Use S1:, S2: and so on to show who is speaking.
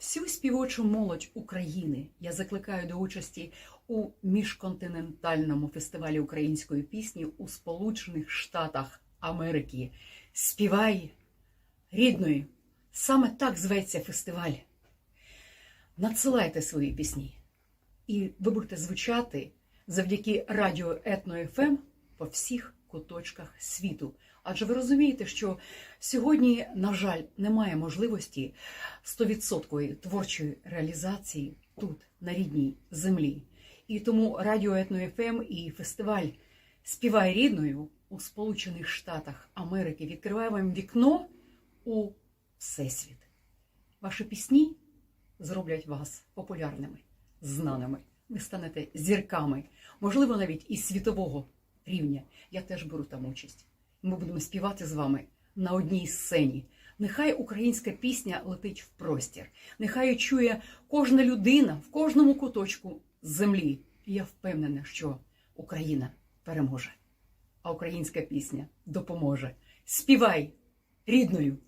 S1: Всю співочу молодь України я закликаю до участі у міжконтинентальному фестивалі української пісні у Сполучених Штатах Америки. Співай рідною. Саме так зветься фестиваль. Надсилайте свої пісні, і ви будете звучати завдяки радіо Етно ФМ по всіх куточках світу. Адже ви розумієте, що сьогодні, на жаль, немає можливості 100% творчої реалізації тут, на рідній землі. І тому радіо Етно ФМ і фестиваль Співай рідною у Сполучених Штатах Америки відкриває вам вікно у всесвіт. Ваші пісні зроблять вас популярними, знаними. Ви станете зірками, можливо, навіть і світового рівня. Я теж беру там участь. Ми будемо співати з вами на одній сцені. Нехай українська пісня летить в простір, нехай чує кожна людина в кожному куточку землі. Я впевнена, що Україна переможе, а українська пісня допоможе. Співай рідною!